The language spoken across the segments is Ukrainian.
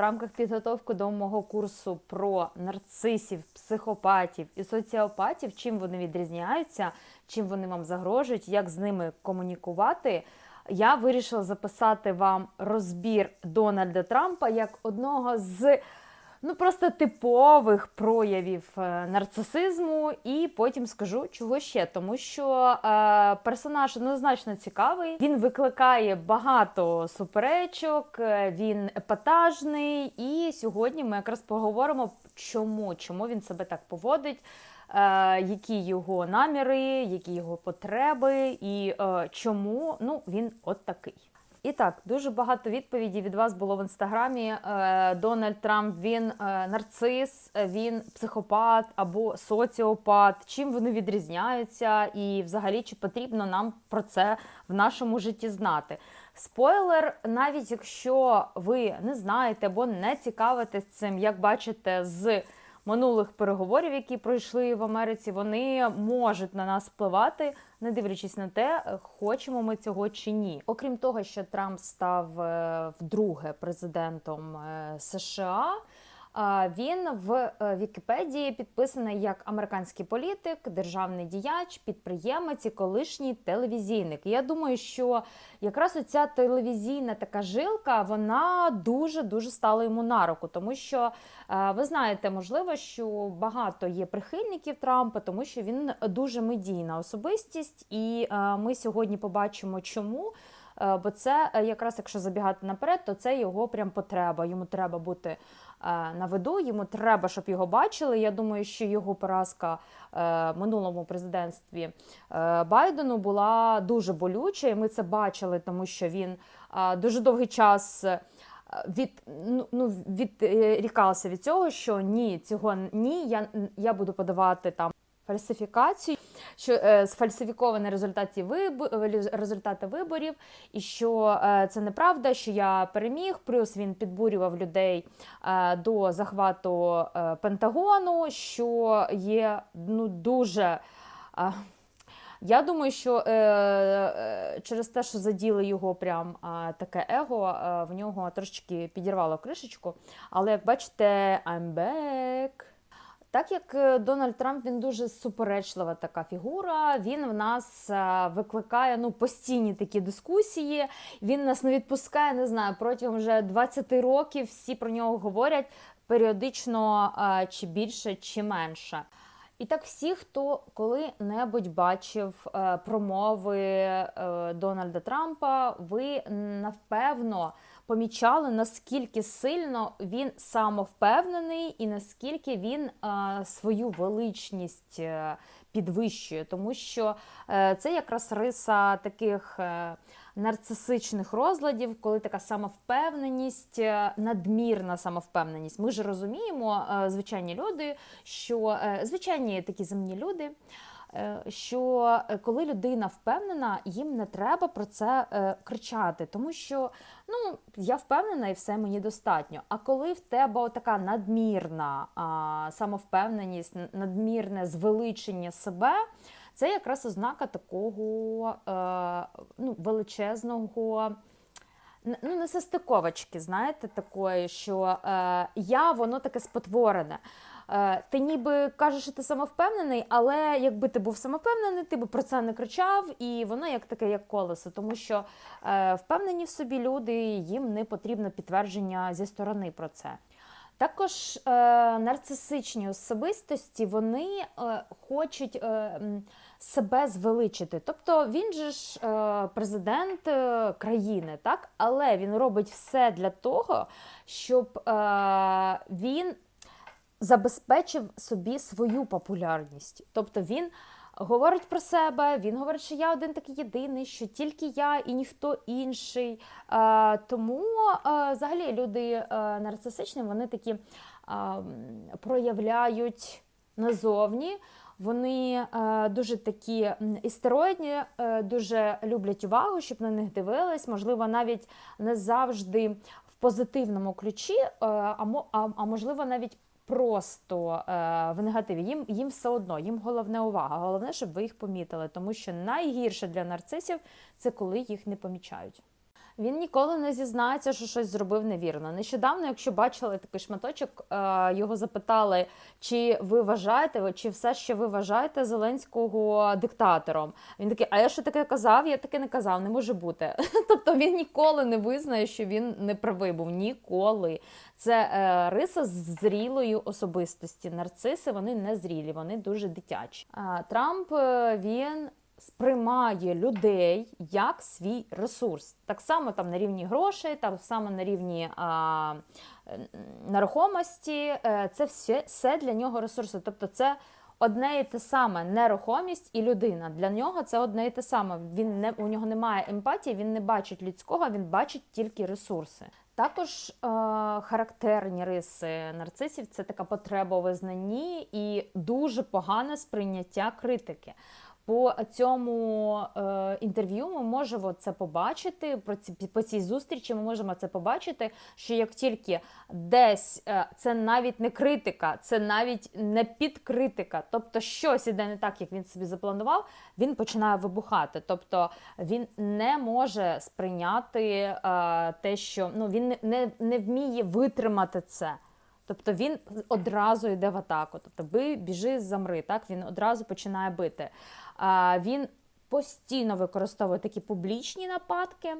рамках підготовки до мого курсу про нарцисів, психопатів і соціопатів, чим вони відрізняються, чим вони вам загрожують, як з ними комунікувати. Я вирішила записати вам розбір Дональда Трампа як одного з ну просто типових проявів е, нарцисизму, і потім скажу, чого ще, тому що е, персонаж однозначно цікавий. Він викликає багато суперечок, е, він епатажний. І сьогодні ми якраз поговоримо, чому, чому він себе так поводить. е, Які його наміри, які його потреби, і чому ну він от такий. І так, дуже багато відповідей від вас було в інстаграмі. Е, Дональд Трамп він е, нарцис, е, він психопат або соціопат. Чим вони відрізняються, і взагалі чи потрібно нам про це в нашому житті знати? Спойлер, навіть якщо ви не знаєте або не цікавитесь цим, як бачите, з минулих переговорів, які пройшли в Америці, вони можуть на нас впливати, не дивлячись на те, хочемо ми цього чи ні. Окрім того, що Трамп став е, вдруге президентом е, США. Він в е, Вікіпедії підписаний як американський політик, державний діяч, підприємець і колишній телевізійник. Я думаю, що якраз оця телевізійна така жилка, вона дуже дуже стала йому на руку, тому що е, ви знаєте, можливо, що багато є прихильників Трампа, тому що він дуже медійна особистість, і е, ми сьогодні побачимо, чому. Бо це якраз, якщо забігати наперед, то це його прям потреба. Йому треба бути на виду, йому треба, щоб його бачили. Я думаю, що його поразка е, в минулому президентстві е, Байдену була дуже болюча, і ми це бачили, тому що він е, дуже довгий час. е, Від ну, ну відрікався від цього, що ні, цього ні, я, я буду подавати там фальсифікацію, що е, сфальсифіковані результати вибу, результати виборів, і що е, це неправда, що я переміг. Плюс він підбурював людей е, до захвату е, Пентагону, що є ну дуже. Е, я думаю, що е, е, через те, що заділи його прям е, таке его, е, в нього трошечки підірвало кришечку. Але як бачите, I'm back. Так як е, Дональд Трамп він дуже суперечлива така фігура, він в нас е, викликає ну постійні такі дискусії. Він нас не відпускає, не знаю, протягом вже 20 років всі про нього говорять періодично е, чи більше, чи менше. І так, всі, хто коли-небудь бачив промови Дональда Трампа, ви напевно помічали, наскільки сильно він самовпевнений і наскільки він е, свою величність е, підвищує, тому що е, це якраз риса таких. е, Нарцисичних розладів, коли така самовпевненість, надмірна самовпевненість. Ми ж розуміємо, звичайні люди, що звичайні такі земні люди, що е, коли людина впевнена, їм не треба про це е, кричати, тому що ну, я впевнена і все мені достатньо. А коли в тебе така надмірна самовпевненість, надмірне звеличення себе. Це якраз ознака такого е, ну, величезного, ну, не состиковочки, знаєте, такої, що е, я, воно таке спотворене. Е, ти ніби кажеш, що ти самовпевнений, але якби ти був самовпевнений, ти би про це не кричав, і воно як таке, як колесо, тому що е, впевнені в собі люди, їм не потрібно підтвердження зі сторони про це. Також е, нарцисичні особистості вони е, хочуть е, себе звеличити. Тобто він же ж е, президент е, країни, так? але він робить все для того, щоб е, він забезпечив собі свою популярність. Тобто він говорить про себе, він говорить, що я один такий єдиний, що тільки я і ніхто інший. Е, тому е, взагалі люди е, нарцисичні, вони такі проявляють назовні. Вони дуже такі істероїдні, дуже люблять увагу, щоб на них дивились. Можливо, навіть не завжди в позитивному ключі, а можливо, навіть просто е, в негативі. Їм, їм все одно, їм головне увага. Головне, щоб ви їх помітили, тому що найгірше для нарцисів це коли їх не помічають. Він ніколи не зізнається, що щось зробив невірно. Нещодавно, якщо бачили такий шматочок, е, його запитали, чи ви вважаєте, чи все, що ви вважаєте Зеленського диктатором. Він такий, а я що таке казав? Я таке не казав, не може бути. Тобто він ніколи не визнає, що він не правий був. Ніколи. Це е, риса зрілої особистості. Нарциси вони не зрілі, вони дуже дитячі. Трамп е, він сприймає людей як свій ресурс. Так само там на рівні грошей, так само на рівні а, нерухомості. Е, це все, все для нього ресурси. Тобто, це одне і те саме нерухомість і людина. Для нього це одне і те саме. Він не у нього немає емпатії, він не бачить людського, він бачить тільки ресурси. Також е, характерні риси нарцисів це така потреба у визнанні і дуже погане сприйняття критики. По цьому е, інтерв'ю ми можемо це побачити. Про ці по цій зустрічі ми можемо це побачити. Що як тільки десь е, це навіть не критика, це навіть не підкритика, тобто щось іде не так, як він собі запланував, він починає вибухати. Тобто він не може сприйняти е, те, що ну він не, не, не вміє витримати це. Тобто він одразу йде в атаку. Тобто би біжи, замри. Так він одразу починає бити. А, Він постійно використовує такі публічні нападки,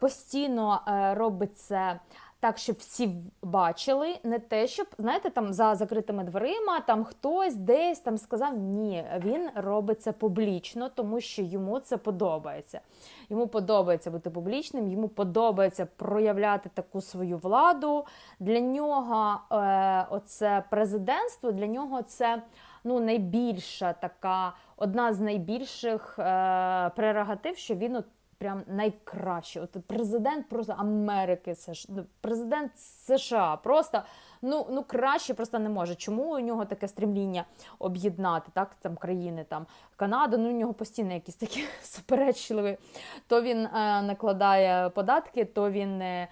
постійно а, е, робить це так, щоб всі бачили, не те, щоб знаєте, там за закритими дверима там хтось десь там сказав ні, він робить це публічно, тому що йому це подобається. Йому подобається бути публічним, йому подобається проявляти таку свою владу. Для нього е, оце президентство, для нього це ну, найбільша така, одна з найбільших е, прерогатив, що він от прям найкраще. От президент просто Америки, ну, президент США просто ну ну краще просто не може. Чому у нього таке стремління об'єднати так там країни там Канаду? Ну у нього постійно якісь такі суперечливі. То він е, накладає податки, то він е,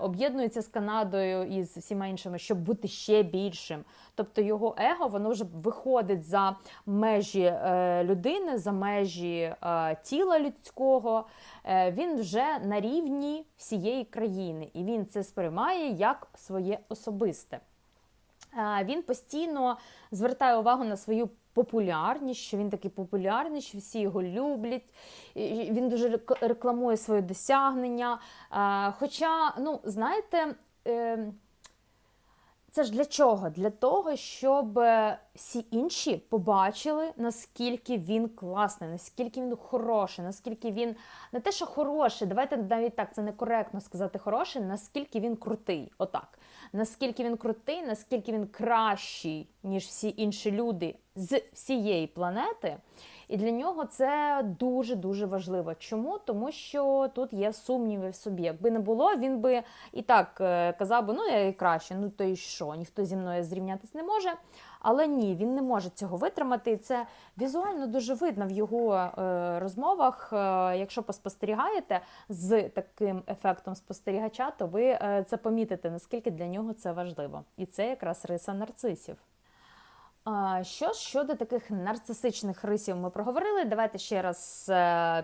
об'єднується з Канадою і з всіма іншими, щоб бути ще більшим. Тобто його его воно вже виходить за межі е, людини, за межі е, тіла людського. Е, він вже на рівні всієї країни, і він це сприймає як своє особисте. Е, він постійно звертає увагу на свою популярність, що він такий популярний, що всі його люблять. Він дуже рекламує своє досягнення. Е, хоча, ну, знаєте, це ж для чого? Для того, щоб е, всі інші побачили, наскільки він класний, наскільки він хороший, наскільки він не те, що хороший, давайте навіть так, це некоректно сказати хороший, наскільки він крутий. Отак. Наскільки він крутий, наскільки він кращий, ніж всі інші люди з всієї планети. І для нього це дуже-дуже важливо. Чому? Тому що тут є сумніви в собі. Якби не було, він би і так е, казав би, ну я і краще, ну то і що, ніхто зі мною зрівнятися не може. Але ні, він не може цього витримати. І це візуально дуже видно в його е, розмовах. Е, якщо поспостерігаєте з таким ефектом спостерігача, то ви е, це помітите, наскільки для нього це важливо. І це якраз риса нарцисів. Що щодо таких нарцисичних рисів ми проговорили? Давайте ще раз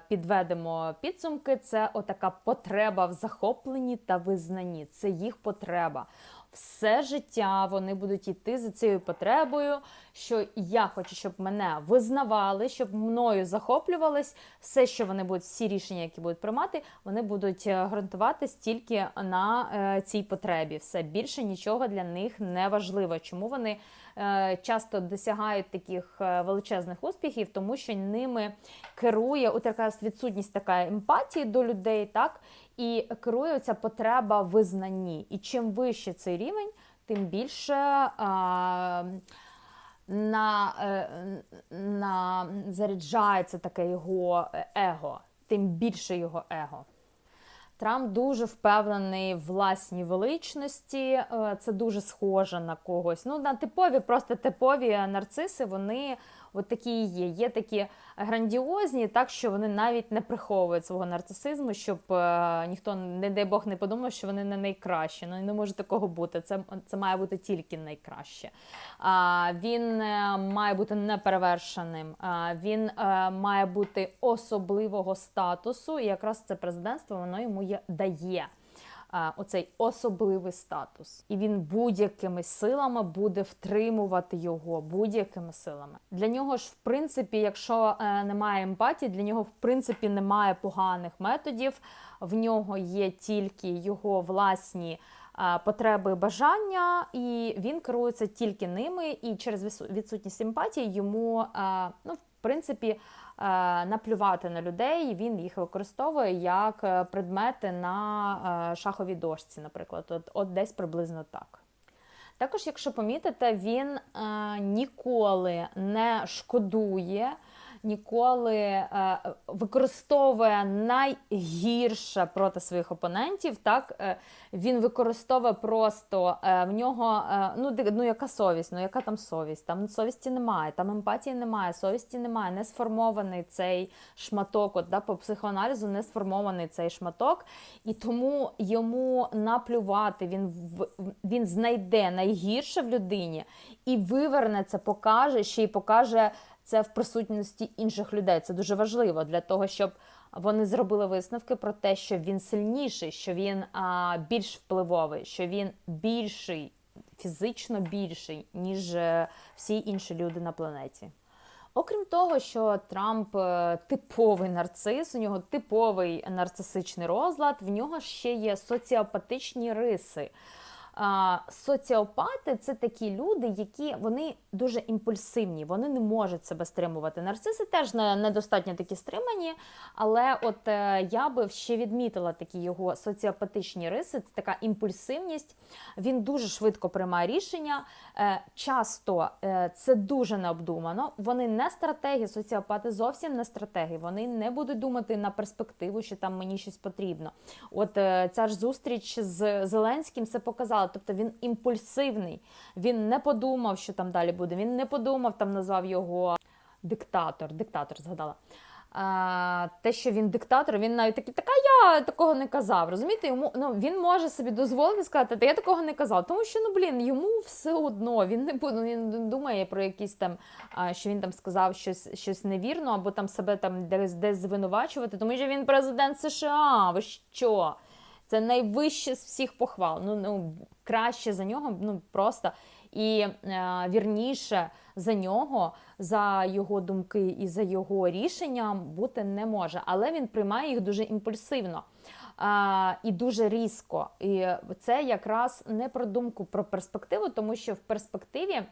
підведемо підсумки. Це отака потреба в захопленні та визнанні. Це їх потреба все життя вони будуть йти за цією потребою, що я хочу, щоб мене визнавали, щоб мною захоплювались. Все, що вони будуть, всі рішення, які будуть приймати, вони будуть е, ґрунтуватись тільки на е, цій потребі. Все більше нічого для них не важливо. Чому вони е, часто досягають таких е, величезних успіхів, тому що ними керує от якась відсутність така емпатії до людей, так і керує ця потреба визнанні. І чим вище цей рівень, тим більше а, на, е, на, заряджається таке його его, тим більше його его. Трамп дуже впевнений в власній величності, е, це дуже схоже на когось. Ну, на типові, просто типові нарциси, вони От такі і є. Є такі грандіозні, так що вони навіть не приховують свого нарцисизму, щоб е, ніхто, не дай Бог, не подумав, що вони не найкращі. Ну не може такого бути. Це, це має бути тільки найкраще. А, він е, має бути неперевершеним. А, він е, має бути особливого статусу, і якраз це президентство воно йому є, дає. Оцей особливий статус, і він будь-якими силами буде втримувати його будь-якими силами. Для нього ж, в принципі, якщо е, немає емпатії, для нього в принципі немає поганих методів. В нього є тільки його власні потреби, бажання, і він керується тільки ними. І через відсутність емпатії йому, ну, в принципі, наплювати на людей. Він їх використовує як е, предмети на е, шаховій дошці, наприклад. От, от десь приблизно так. Також, якщо помітите, він е, ніколи не шкодує, ніколи е, використовує найгірше проти своїх опонентів. Так е, він використовує просто е, в нього ну, ну яка совість? Ну яка там совість? Там совісті немає, там емпатії немає, совісті немає, не сформований цей шматок. От да, по психоаналізу не сформований цей шматок, і тому йому наплювати. Він він знайде найгірше в людині і виверне це, покаже ще й покаже це в присутності інших людей. Це дуже важливо для того, щоб вони зробили висновки про те, що він сильніший, що він а, більш впливовий, що він більший, фізично більший, ніж е, всі інші люди на планеті. Окрім того, що Трамп е, типовий нарцис, у нього типовий нарцисичний розлад, в нього ще є соціопатичні риси. Соціопати це такі люди, які вони дуже імпульсивні, вони не можуть себе стримувати. Нарциси теж недостатньо такі стримані, але от е, я би ще відмітила такі його соціопатичні риси. Це така імпульсивність. Він дуже швидко приймає рішення. Е, Часто е, це дуже необдумано. Вони не стратегі, соціопати зовсім не стратегі. Вони не будуть думати на перспективу, що там мені щось потрібно. От ця ж зустріч з Зеленським це показала. Тобто він імпульсивний. Він не подумав, що там далі буде. Він не подумав, там назвав його диктатор. Диктатор згадала. А, те, що він диктатор, він навіть такий, така я такого не казав. Розумієте, йому ну він може собі дозволити сказати, та я такого не казав. Тому що ну блін, йому все одно він не буде. Він не думає про якісь там, а, що він там сказав щось, щось невірно, або там себе там десь десь звинувачувати, тому що він президент США. Ви що? Це найвище з всіх похвал. Ну, ну краще за нього, ну просто і е, вірніше за нього, за його думки і за його рішенням бути не може. Але він приймає їх дуже імпульсивно. А, і дуже різко. І це якраз не про думку про перспективу, тому що в перспективі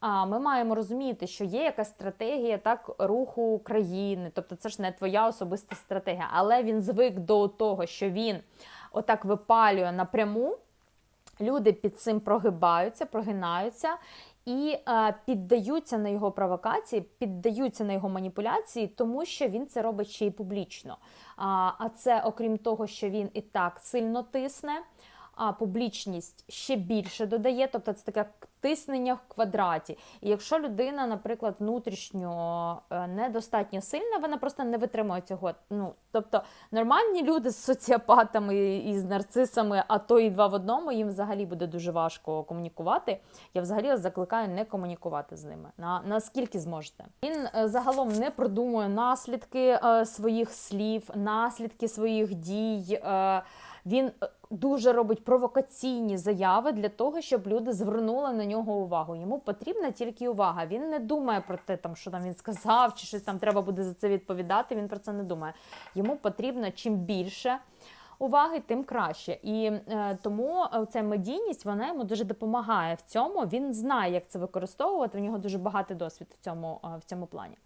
а, ми маємо розуміти, що є якась стратегія так руху країни, тобто це ж не твоя особиста стратегія, але він звик до того, що він отак випалює напряму. Люди під цим прогибаються, прогинаються і е, піддаються на його провокації, піддаються на його маніпуляції, тому що він це робить ще й публічно. А, а це, окрім того, що він і так сильно тисне, а публічність ще більше додає, тобто це таке тиснення в квадраті. І якщо людина, наприклад, внутрішньо е, недостатньо сильна, вона просто не витримує цього. Ну, тобто нормальні люди з соціопатами і з нарцисами, а то і два в одному, їм взагалі буде дуже важко комунікувати. Я взагалі закликаю не комунікувати з ними. На наскільки зможете. Він е, загалом не продумує наслідки е, своїх слів, наслідки своїх дій. Е, він е, дуже робить провокаційні заяви для того, щоб люди звернули на нього увагу. Йому потрібна тільки увага. Він не думає про те, там що там він сказав, чи щось там треба буде за це відповідати. Він про це не думає. Йому потрібно чим більше. Уваги, тим краще. І е, тому е, ця медійність вона йому дуже допомагає в цьому. Він знає, як це використовувати. В нього дуже багатий досвід в цьому, е, в цьому плані.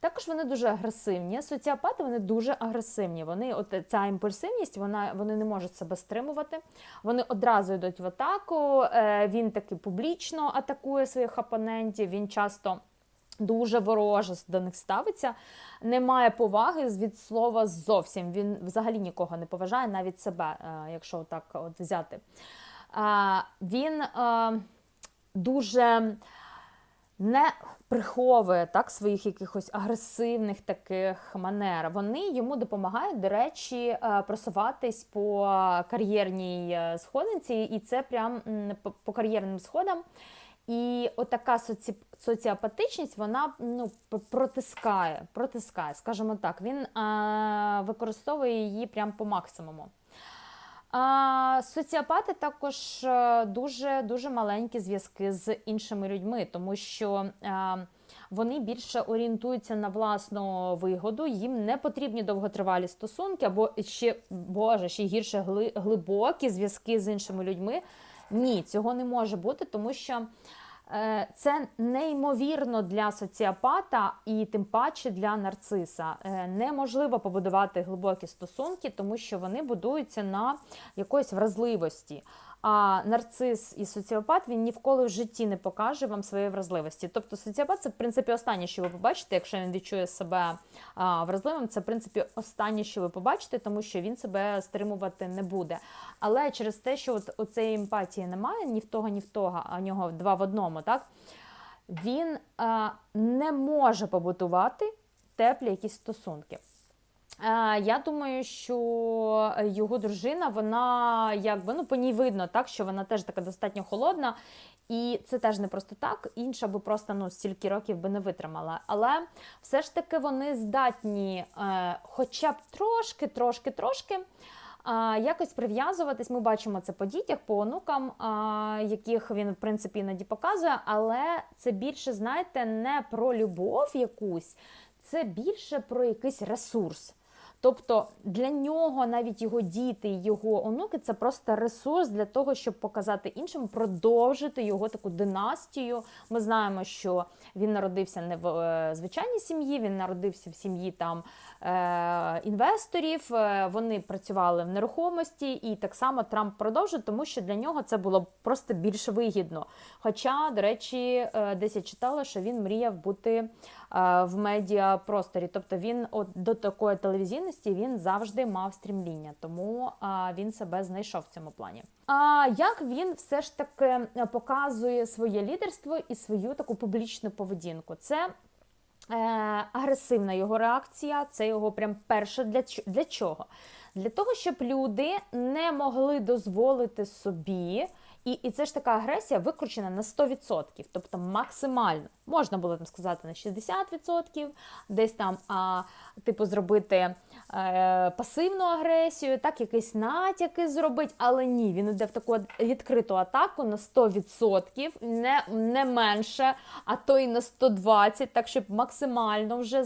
Також вони дуже агресивні. Соціопати вони дуже агресивні. Вони, от ця імпульсивність, вона вони не можуть себе стримувати. Вони одразу йдуть в атаку. Він таки публічно атакує своїх опонентів. Він часто. Дуже вороже до них ставиться, не має поваги від слова зовсім. Він взагалі нікого не поважає, навіть себе, е, якщо так от взяти. Е, Він е, дуже не приховує так своїх якихось агресивних таких манер. Вони йому допомагають, до речі, просуватись по кар'єрній сходинці, і це прям по кар'єрним сходам. І отака соці... соціопатичність вона ну, протискає, протискає, скажімо так, він а, використовує її прям по максимуму. А, соціопати також е, дуже дуже маленькі зв'язки з іншими людьми, тому що а, вони більше орієнтуються на власну вигоду, їм не потрібні довготривалі стосунки, або ще боже, ще гірше гли- глибокі зв'язки з іншими людьми. Ні, цього не може бути, тому що е, це неймовірно для соціопата і тим паче для нарциса. Е, Неможливо побудувати глибокі стосунки, тому що вони будуються на якоїсь вразливості. А нарцис і соціопат він ніколи в житті не покаже вам своєї вразливості. Тобто соціопат це в принципі останнє, що ви побачите, якщо він відчує себе а, вразливим, це в принципі останнє, що ви побачите, тому що він себе стримувати не буде. Але через те, що от оцеї емпатії немає ні в того, ні в того, а в нього два в одному, так він а, не може побутувати теплі якісь стосунки. Е, Я думаю, що його дружина, вона якби ну по ній видно, так що вона теж така достатньо холодна, і це теж не просто так. Інша би просто ну стільки років би не витримала. Але все ж таки вони здатні, е, хоча б трошки, трошки, трошки. а, Якось прив'язуватись, ми бачимо це по дітях, по онукам, а, яких він в принципі іноді показує, але це більше, знаєте, не про любов якусь, це більше про якийсь ресурс. Тобто для нього навіть його діти, його онуки це просто ресурс для того, щоб показати іншим, продовжити його таку династію. Ми знаємо, що він народився не в е, звичайній сім'ї, він народився в сім'ї там е, інвесторів. е, Вони працювали в нерухомості, і так само Трамп продовжив, тому що для нього це було просто більш вигідно. Хоча, до речі, десь я читала, що він мріяв бути в медіапросторі. Тобто він от до такої телевізійності він завжди мав стрімління, тому він себе знайшов в цьому плані. А як він все ж таки е, показує своє лідерство і свою таку публічну поведінку? Це е, агресивна його реакція, це його прям перше для, для чого? Для того, щоб люди не могли дозволити собі. І, і це ж така агресія викручена на 100%, тобто максимально. Можна було там сказати на 60%, десь там, а, типу, зробити е, пасивну агресію, так, якісь натяки зробити, але ні, він йде в таку відкриту атаку на 100%, не, не менше, а то й на 120%, так, щоб максимально вже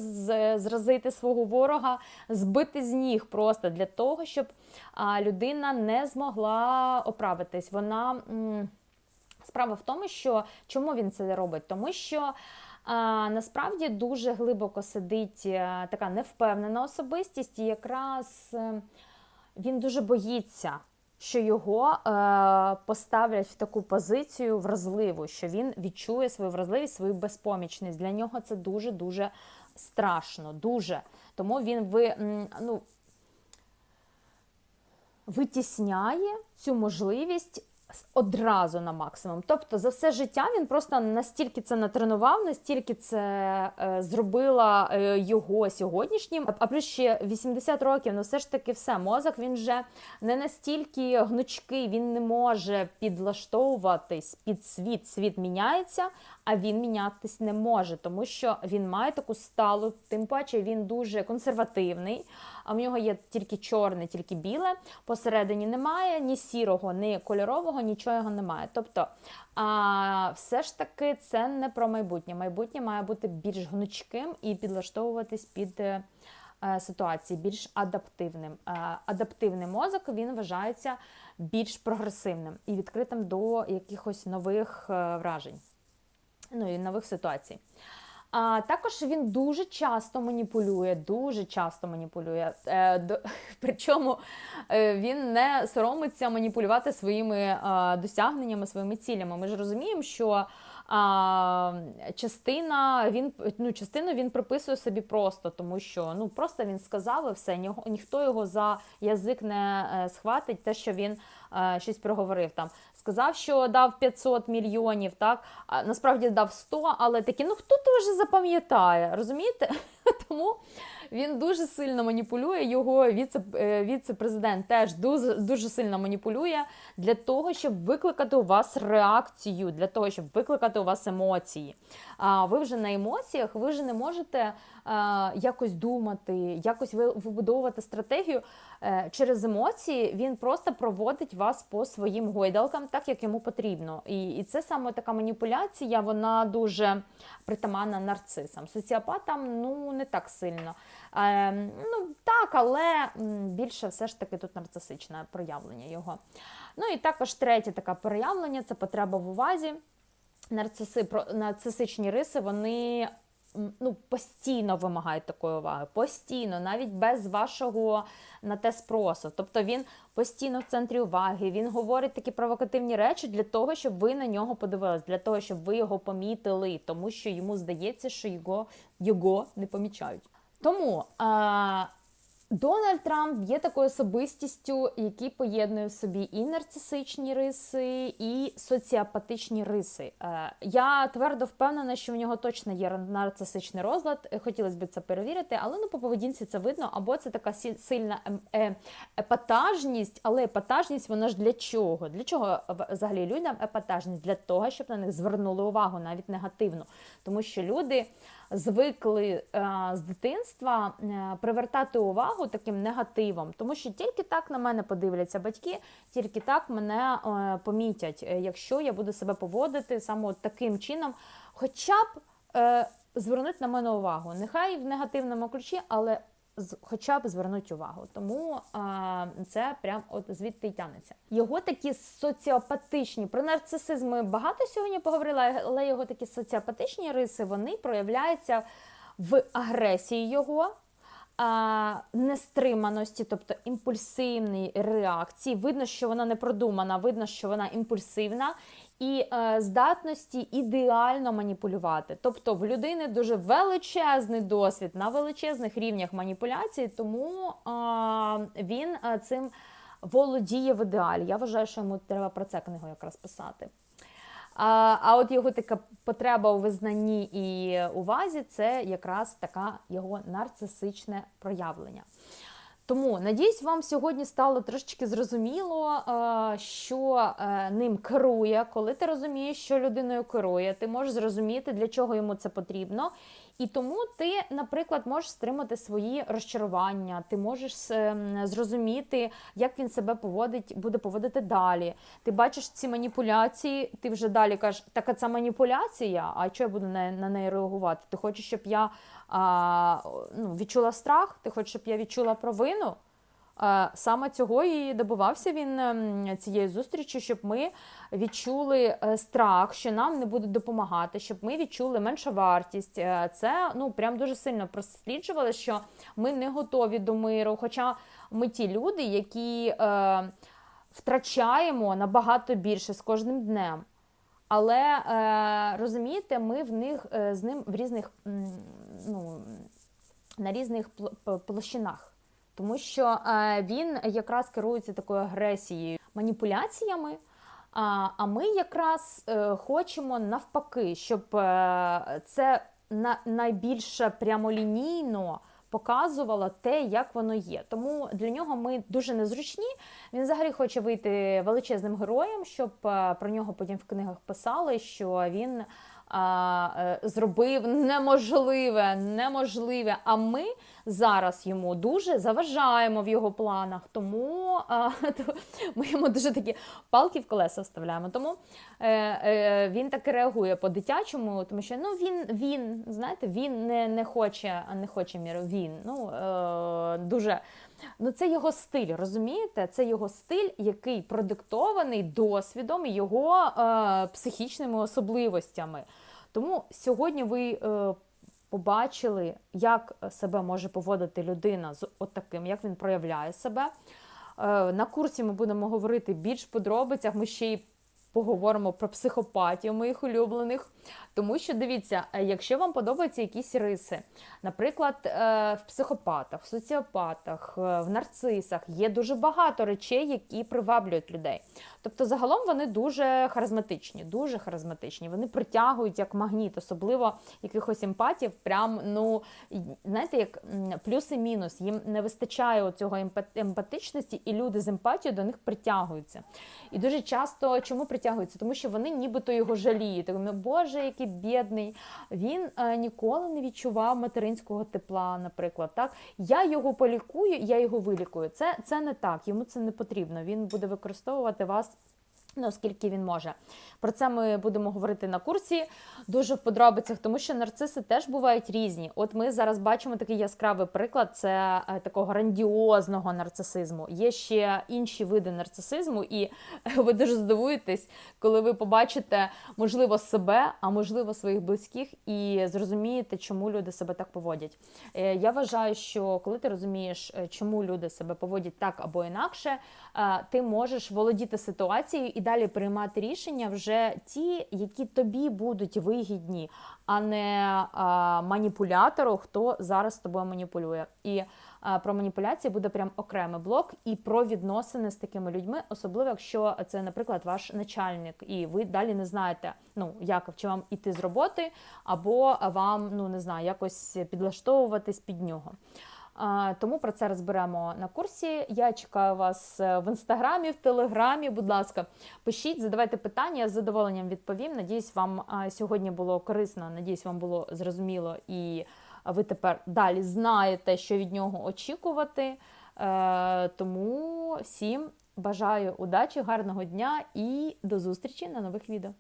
зразити свого ворога, збити з ніг просто для того, щоб людина не змогла оправитись. Вона справа в тому, що чому він це робить? Тому що насправді дуже глибоко сидить е, така невпевнена особистість, і якраз е, він дуже боїться. Що його е, поставлять в таку позицію вразливу, що він відчує свою вразливість, свою безпомічність. Для нього це дуже дуже страшно, дуже. Тому він ви, ну, витісняє цю можливість одразу на максимум. Тобто за все життя він просто настільки це натренував, настільки це е, зробила е, його сьогоднішнім. А- плюс ще 80 років, ну все ж таки все. Мозок він вже не настільки гнучкий, він не може підлаштовуватись під світ. Світ міняється, а він мінятись не може, тому що він має таку сталу, тим паче він дуже консервативний. А в нього є тільки чорне, тільки біле. Посередині немає ні сірого, ні кольорового, нічого немає. Тобто, а, все ж таки це не про майбутнє. Майбутнє має бути більш гнучким і підлаштовуватись під. е, е, Ситуації більш адаптивним. Е, Адаптивний мозок він вважається більш прогресивним і відкритим до якихось нових вражень, ну і нових ситуацій. А також він дуже часто маніпулює, дуже часто маніпулює. Е, до, причому е, він не соромиться маніпулювати своїми е, досягненнями, своїми цілями. Ми ж розуміємо, що А частина він ну, частину він приписує собі просто, тому що ну просто він сказав і все. Ні, ніхто його за язик не е, схватить, те, що він е, щось проговорив там. Сказав, що дав 500 мільйонів, так а насправді дав 100, але такі, ну хто то вже запам'ятає, розумієте? Тому він дуже сильно маніпулює. Його е, віце-президент теж дуже, дуже сильно маніпулює для того, щоб викликати у вас реакцію, для того, щоб викликати у вас емоції. А ви вже на емоціях, ви вже не можете якось думати, якось вибудовувати стратегію. Е, Через емоції він просто проводить вас по своїм гойдалкам, так як йому потрібно. І, і це саме така маніпуляція, вона дуже притаманна нарцисам. Соціопатам ну не так сильно. Е, ну так, але більше все ж таки тут нарцисичне проявлення його. Ну і також третє таке проявлення це потреба в увазі. Нарциси, нарцисичні риси, вони ну, постійно вимагають такої уваги, постійно, навіть без вашого на те спросу. Тобто він постійно в центрі уваги, він говорить такі провокативні речі для того, щоб ви на нього подивились, для того, щоб ви його помітили, тому що йому здається, що його, його не помічають. Тому а, Дональд Трамп є такою особистістю, який поєднує в собі і нарцисичні риси, і соціопатичні риси. Е, Я твердо впевнена, що в нього точно є нарцисичний розлад. Е, Хотілося б це перевірити, але ну по поведінці це видно. Або це така сильна ем- е, епатажність, але епатажність вона ж для чого? Для чого взагалі людям епатажність? Для того, щоб на них звернули увагу, навіть негативно, тому що люди звикли е, з дитинства е, привертати увагу таким негативом, тому що тільки так на мене подивляться батьки, тільки так мене е, помітять, якщо я буду себе поводити саме таким чином, хоча б звернуть на мене увагу. Нехай в негативному ключі, але хоча б звернуть увагу. Тому а, це прям от звідти й тянеться. Його такі соціопатичні, про нарцисизм ми багато сьогодні поговорили, але його такі соціопатичні риси вони проявляються в агресії його. Нестриманості, тобто імпульсивні реакції. Видно, що вона не продумана, видно, що вона імпульсивна, і е, здатності ідеально маніпулювати. Тобто в людини дуже величезний досвід на величезних рівнях маніпуляції, тому е, він е, цим володіє в ідеалі. Я вважаю, що йому треба про це книгу якраз писати. А, а от його така потреба у визнанні і увазі це якраз така його нарцисичне проявлення. Тому надіюсь, вам сьогодні стало трошечки зрозуміло, е, що е, ним керує. Коли ти розумієш, що людиною керує, ти можеш зрозуміти, для чого йому це потрібно. І тому ти, наприклад, можеш стримати свої розчарування, ти можеш ем, зрозуміти, як він себе поводить, буде поводити далі. Ти бачиш ці маніпуляції, ти вже далі кажеш, так а це маніпуляція, а чого я буду на неї реагувати? Ти хочеш, щоб я а, ну, відчула страх, ти хочеш, щоб я відчула провину. Саме цього і добивався він ем, цієї зустрічі, щоб ми відчули е, страх, що нам не будуть допомагати, щоб ми відчули меншу вартість. Е, Це ну прям дуже сильно просліджували, що ми не готові до миру. Хоча ми ті люди, які е, втрачаємо набагато більше з кожним днем. Але е, розумієте, ми в них е, з ним в різних ну, на різних площинах. Тому що е, він якраз керується такою агресією, маніпуляціями. А, ми якраз хочемо навпаки, щоб це на, найбільше прямолінійно показувало те, як воно є. Тому для нього ми дуже незручні. Він взагалі хоче вийти величезним героєм, щоб е, про нього потім в книгах писали, що він а, е, зробив неможливе, неможливе. А ми зараз йому дуже заважаємо в його планах. Тому а, то ми йому дуже такі палки в колеса вставляємо. Тому е, е, він так і реагує по-дитячому, тому що ну він, він знаєте, він не, не хоче, не хоче міру. Він ну е, дуже. Ну, це його стиль, розумієте? Це його стиль, який продиктований досвідом його е, психічними особливостями. Тому сьогодні ви е, побачили, як себе може поводити людина з отаким, як він проявляє себе. Е, на курсі ми будемо говорити більш подробицях. Ми ще й поговоримо про психопатію моїх улюблених. Тому що дивіться, е, якщо вам подобаються якісь риси, наприклад, е, в психопатах, в соціопатах, е, в нарцисах є дуже багато речей, які приваблюють людей. Тобто, загалом вони дуже харизматичні, дуже харизматичні. Вони притягують як магніт, особливо якихось емпатів. Прям ну знаєте, як плюс і мінус. Їм не вистачає цього емпатичності, і люди з емпатією до них притягуються. І дуже часто чому притягуються? Тому що вони нібито його жаліють. «Ну, Боже, який бідний. Він е, ніколи не відчував материнського тепла, наприклад. Так я його полікую, я його вилікую. Це, це не так, йому це не потрібно. Він буде використовувати вас. Ну, оскільки він може. Про це ми будемо говорити на курсі дуже в подробицях, тому що нарциси теж бувають різні. От ми зараз бачимо такий яскравий приклад це е, такого грандіозного нарцисизму. Є ще інші види нарцисизму, і е, ви дуже здивуєтесь, коли ви побачите, можливо, себе, а можливо, своїх близьких, і зрозумієте, чому люди себе так поводять. Е, Я вважаю, що коли ти розумієш, чому люди себе поводять так або інакше, ти можеш володіти ситуацією далі приймати рішення вже ті, які тобі будуть вигідні, а не а, маніпулятору, хто зараз з тобою маніпулює. І а, про маніпуляції буде прям окремий блок, і про відносини з такими людьми, особливо якщо це, наприклад, ваш начальник, і ви далі не знаєте, ну як чи вам іти з роботи, або вам ну не знаю, якось підлаштовуватись під нього. Тому про це розберемо на курсі. Я чекаю вас е, в інстаграмі, в телеграмі. Будь ласка, пишіть, задавайте питання, я з задоволенням відповім. Надіюсь, вам сьогодні було корисно. Надіюсь, вам було зрозуміло, і ви тепер далі знаєте, що від нього очікувати. Е, Тому всім бажаю удачі, гарного дня і до зустрічі на нових відео.